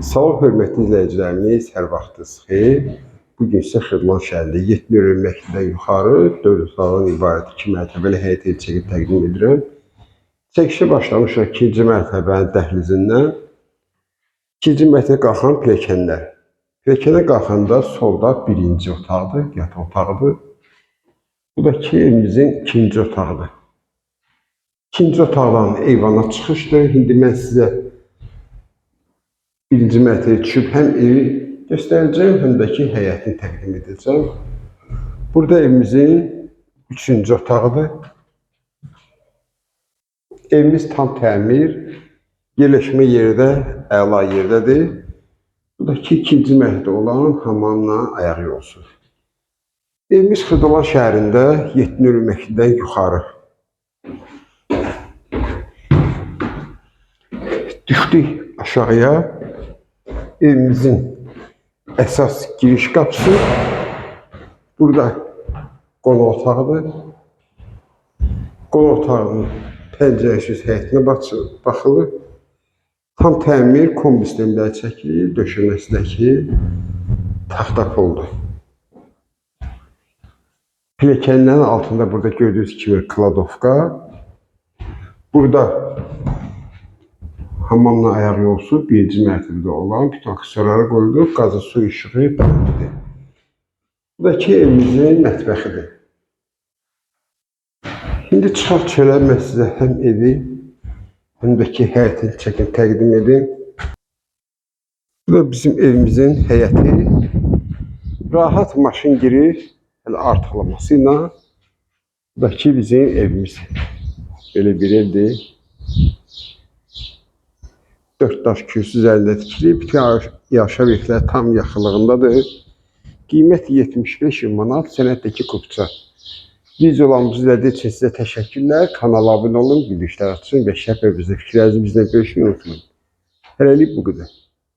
Salam hörmətli izləyicilərimiz, hər vaxtınız xeyir. Bu gün isə Xırdalan şəhərində 7 nömrə məktəbdən yuxarı dövlət otağından ibarət 2 mərtəbəli həyət çəkib təqdim edirəm. Çəkişə başlamışıq 2-ci mərtəbənin dəhlizindən. 2-ci mərtəbə qalxan pilləkənlər. Pilləkənə qalxanda solda birinci otaqdır, yataq otağıdır. Bu da ki evimizin ikinci otağıdır. İkinci otaqdan eyvana çıxışdır. İndi mən sizə birinci mərtəbəyə düşüb həm evi göstərəcəm, həm də ki həyətini təqdim edəcəm. Burada evimizin üçüncü otağıdır. Evimiz tam təmir, yerləşmə yeri də əla yerdədir. Bu da ki ikinci mərtəbə olan hamamla ayaq yolsu. Evimiz Xırdalan şəhərində 7 nömrə məktəbdən yuxarı. Düşdük aşağıya. Evimizin əsas giriş qapısı. Burada qonaq otağıdır. Qonaq otağının pəncərəsiz həyətinə bax- baxılır. Tam təmir kombi sistemləri çəkilir, döşəməsindəki taxta poldur. Pilləkənlərin altında burada gördüyünüz kimi kladovka. Burada hamamla ayaq yolsu birinci mərtəbədə olan bütün aksesuarları qoyulub, qazı su işığı bəllidir. Bu da ki evimizin mətbəxidir. İndi çıxaq çölə mən sizə həm evi, həm də ki həyətini çəkin təqdim edim. Bu da bizim evimizin həyəti. Rahat maşın girir, hələ artıqlaması ilə. Bu da ki bizim evimiz. Belə bir evdir. Dört daş kürsü üzərində tikilib, bütün yaşa birliklər tam yaxınlığındadır. Qiymət 75 min manat, sənətdəki kupça. Videolarımızı izlediğiniz için size teşekkürler. Kanala abone olun, bildirimler açın və bizdə fikirlərinizi bizlə bölüşmeyi unutmayın. Hələlik bu qədər.